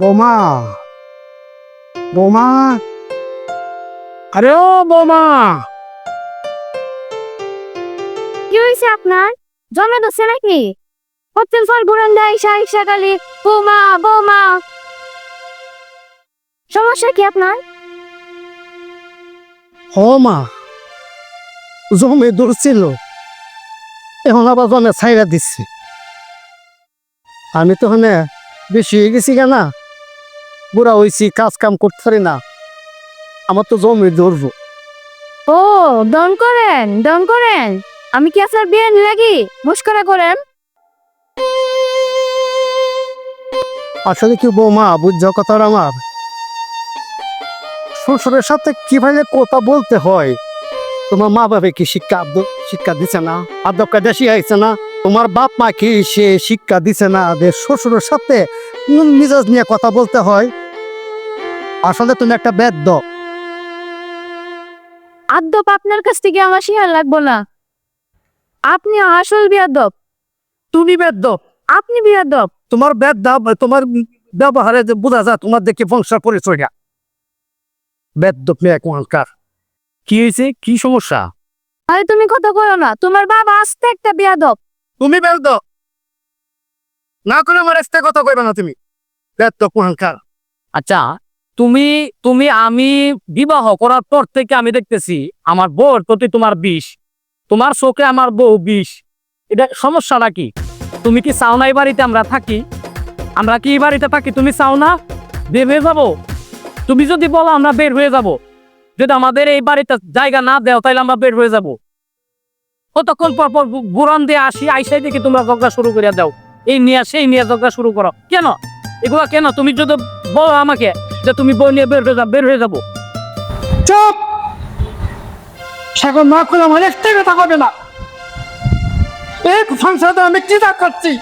বৌমা। বৌমা। আরে ও বৌমা। কি হয়েছে আপনার? জমে ধরছে নাকি? হোটেল ফল ঘুরান দেয় ঈশা ঈশা কালি। বৌমা বৌমা। সমস্যা কি আপনার? হ মা। জমে ধরছিল। এখন আবার জমে ছাইরা দিচ্ছে। আমি তো ওখানে বেশি হয়ে গেছি কেনা বুড়া হয়েছি কাজ কাম করতে পারি না। আমার তো জমি ধরবো। ও দন করেন দন করেন। আমি কি আপনার বিয়ে লাগি? মুস্করা করেন। আসলে কি বৌমা বুঝছ কথাটা আমার? শ্বশুরের সাথে কীভাবে কথা বলতে হয়? তোমার মা বাবা কি শিক্ষা শিক্ষা দিছে না? আদব দেশি শিখাইছে না? তোমার বাপ মা কি সে শিক্ষা দিছে না যে শ্বশুরের সাথে মিজাজ নিয়ে কথা বলতে হয়? আসলে তুমি একটা বেদ্য। আদ্যপ আপনার কাছ থেকে আমার শিহার লাগবো না। আপনি আসল বিয়াদব। তুমি বেদ্য। আপনি বিয়াদব। তোমার বেদ্যা তোমার ব্যবহারে যে বোঝা যায় তোমার দেখে বংশের পরিচয় না। বেদ্য মেয়ে কোয়াঙ্কার কি হয়েছে? কি সমস্যা? আরে তুমি কথা কয়ো না তোমার বাবা আস্তে একটা বিয়াদব। তুমি বেদ্য। না করে আমার একটা কথা কইবে না তুমি। বেদ্য কোয়াঙ্কার আচ্ছা তুমি তুমি আমি বিবাহ করার পর থেকে আমি দেখতেছি আমার বউর প্রতি তোমার বিষ, তোমার চোখে আমার বউ বিষ। এটা সমস্যাটা কি? তুমি কি চাও না এই বাড়িতে আমরা থাকি? আমরা কি এই বাড়িতে থাকি? তুমি চাও না বের হয়ে যাব? তুমি যদি বলো আমরা বের হয়ে যাব। যদি আমাদের এই বাড়িতে জায়গা না দেও তাহলে আমরা বের হয়ে যাব। কতক্ষণ পর পর বুড়ান দিয়ে আসি আইসাই দেখি তোমরা জগা শুরু করে দাও। এই নিয়ে সেই নিয়ে জগা শুরু করো। কেন? এগুলা কেন? তুমি যদি বলো আমাকে। যে তুমি বই নিয়ে বের হয়ে বের হয়ে যাব। চুপ! সেখন না করে আমার একটা কথা হবে না। এক সংসারে আমি করছি?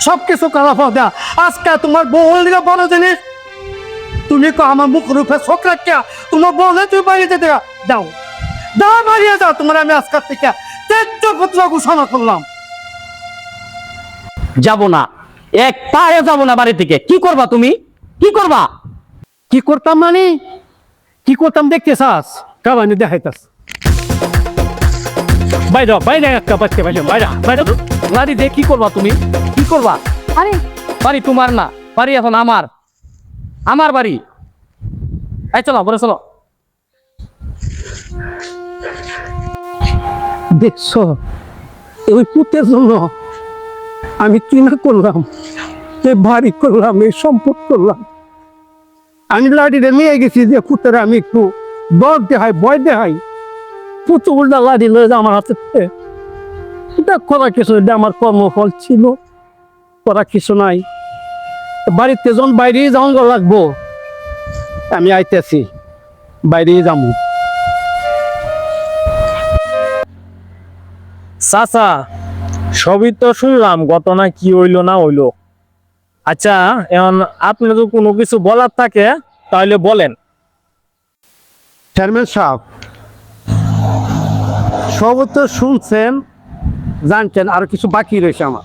সব কিছু করা আজকে তোমার বউ বড় জিনিস তুমি কো আমার মুখ রূপে চোখ রাখিয়া তোমার তুমি বাড়িতে দেয়া দাও। দাও বাড়িয়ে যাও তোমার আমি আজকের থেকে। তেজ্য পুত্র ঘোষণা করলাম। যাব না। এক পায়ে যাব না বাড়ি থেকে। কি করবা তুমি? কি করবা? কি করতাম মানে? কি করতাম দেখতে চাস কাবানি দেখাইতাস। বাইরে বাইরে একটা বাচ্চা বাইরে বাইরে বাইরে। বাড়ি দিয়ে কি করবা তুমি? কি করবা? আরে বাড়ি তোমার না বাড়ি এখন আমার। আমার বাড়ি। এই চলো বলে চলো। দেখছ? ওই পুতের জন্য আমি কিনা করলাম? এ বাড়ি করলাম, এই সম্পদ করলাম। আমি লাঠিতে নিয়ে গেছি যে পুতের আমি একটু দর দেখাই বয় দেখাই। পুতু উল্টা লাঠি লয়ে যা আমার হাতে এটা করা কিছু এটা আমার কর্মফল ছিল। করা কিছু নাই। বাড়িতে যখন বাইরেই যাওয়া লাগবো, আমি আইতেছি, বাইরেই যাব। চাচা, সবই তো শুনলাম, ঘটনা কি হইল না হইল? আচ্ছা এখন আপনি যদি কোনো কিছু বলার থাকে, তাহলে বলেন। চেয়ারম্যান সাহেব সব তো শুনছেন, জানছেন, আর কিছু বাকি রয়েছে আমার।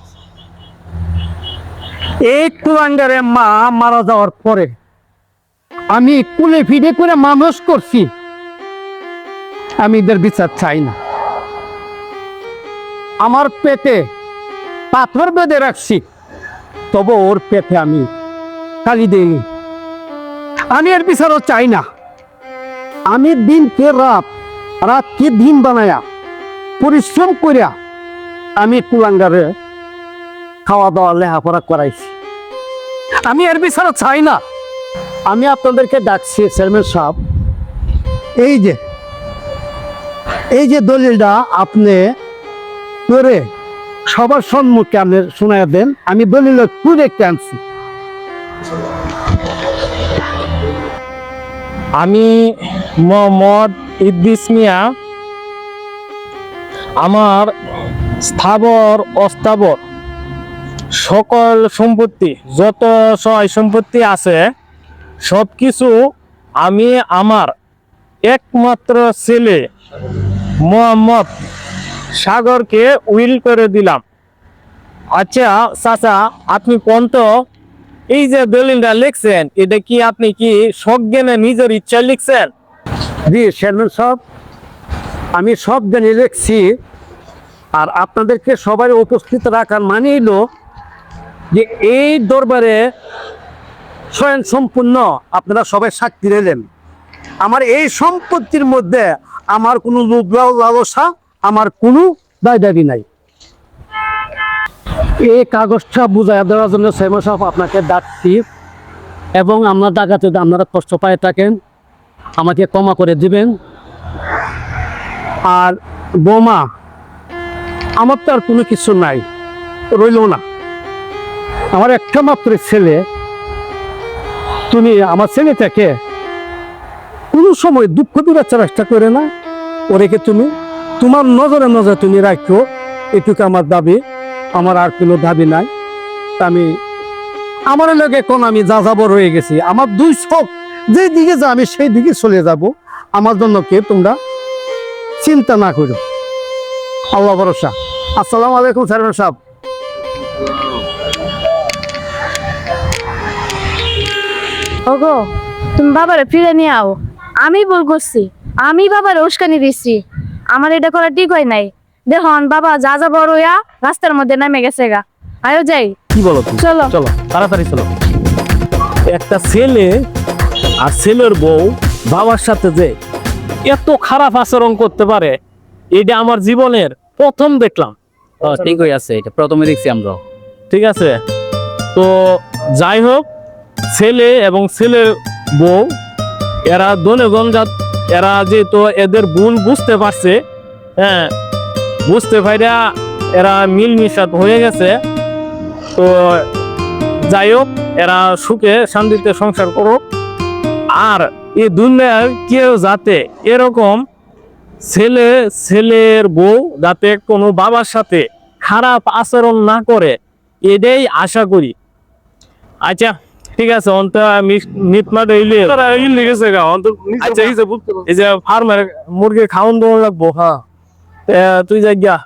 এই কুলাঙ্গারে মা মারা যাওয়ার পরে আমি কুলে ফিরে করে মানুষ করছি। আমি এদের বিচার চাই না। আমার পেটে পাথর বেঁধে রাখছি। তবে ওর পেটে আমি কালি দিইনি আমি এর বিচারও চাই না। আমি দিনকে রাত, রাতকে দিন বানায়া, পরিশ্রম করিয়া আমি কুলাঙ্গারে খাওয়া দাওয়া লেখাপড়া করাইছি। আমি এর বিচারও চাই না। আমি আপনাদেরকে ডাকছি, চেয়ারম্যান সাহেব। এই যে এই যে দলিলটা আপনি করে সবার সম্মুখে আপনি শোনায় দেন, আমি দলিল একটু দেখতে আনছি। আমি মোহাম্মদ ইদ্রিস মিয়া, আমার স্থাবর, অস্থাবর, সকল সম্পত্তি, যত সহায় সম্পত্তি আছে সব কিছু আমি আমার একমাত্র ছেলে মোহাম্মদ সাগরকে উইল করে দিলাম। আচ্ছা চাচা, আপনি কোন তো এই যে দলিলটা লিখছেন, এটা কি আপনি কি সজ্ঞানে নিজের ইচ্ছা লিখছেন? জি, চেয়ারম্যান সাহেব, আমি সব জেনে লিখছি। আর আপনাদেরকে সবাই উপস্থিত রাখার মানে হলো যে এই দরবারে স্বয়ং সম্পূর্ণ আপনারা সবাই সাক্ষী দিলেন। আমার এই সম্পত্তির মধ্যে আমার কোনো লোভ লালসা আমার কোনো দায় দাবি নাই। এই কাগজটা বুঝাই দেওয়ার জন্য চেয়ারম্যান সাহেব আপনাকে ডাকছি এবং আপনার ডাকাতে আপনারা কষ্ট পায় থাকেন, আমাকে ক্ষমা করে দিবেন। আর বোমা, আমার তো আর কোনো কিছু নাই, রইল না। আমার একটা মাত্র ছেলে। তুমি আমার ছেলেটাকে কোনো সময় দুঃখ দূরার চেষ্টা করে না? ওরেকে তুমি? তোমার নজরে নজরে তুমি রাখো এটুকু আমার দাবি। আমার আর কোনো দাবি নাই। আমি, আমার লোক এখন আমি যা যাব রয়ে গেছি। আমার দুই চোখ যে দিকে যা আমি সেই দিকে চলে যাব। আমার জন্য কে তোমরা চিন্তা না করো আল্লাহ ভরসা। আসসালামু আলাইকুম সারমান সাহেব। তুমি বাবারে ফিরে নিয়ে আও। আমি বল করছি। আমি বাবার উস্কানি দিচ্ছি আমার এটা করা ঠিক হয় নাই। দেখুন বাবা যা যা বড় হইয়া রাস্তার মধ্যে নেমে গেছে গা। আয়ো যাই। কি বলো চলো। চলো তাড়াতাড়ি চলো। একটা ছেলে আর ছেলের বউ বাবার সাথে যে এত খারাপ আচরণ করতে পারে এটা আমার জীবনের প্রথম দেখলাম। ঠিক হয়ে আছে এটা প্রথমে দেখছি আমরা। ঠিক আছে? তো যাই হোক ছেলে এবং ছেলের বউ এরা দনেগণ জাত এরা যেহেতু এদের ভুল বুঝতে পারছে হ্যাঁ বুঝতে পাইরা এরা মিলমিশাত হয়ে গেছে। তো যাই হোক, এরা সুখে শান্তিতে সংসার করুক। আর এই দুনিয়ার কেউ যাতে এরকম ছেলে, ছেলের বউ যাতে কোনো বাবার সাথে খারাপ আচরণ না করে, এটাই আশা করি। আচ্ছা। ঠিক আছে অন্ত মিটমাট হইলে লিখেছে গা অন্ত আচ্ছা এই যে বুঝতে- এই যে ফার্মের মুরগি খাওয়ান দেওয়া লাগবো হ্যাঁ। তুই যাই গিয়া।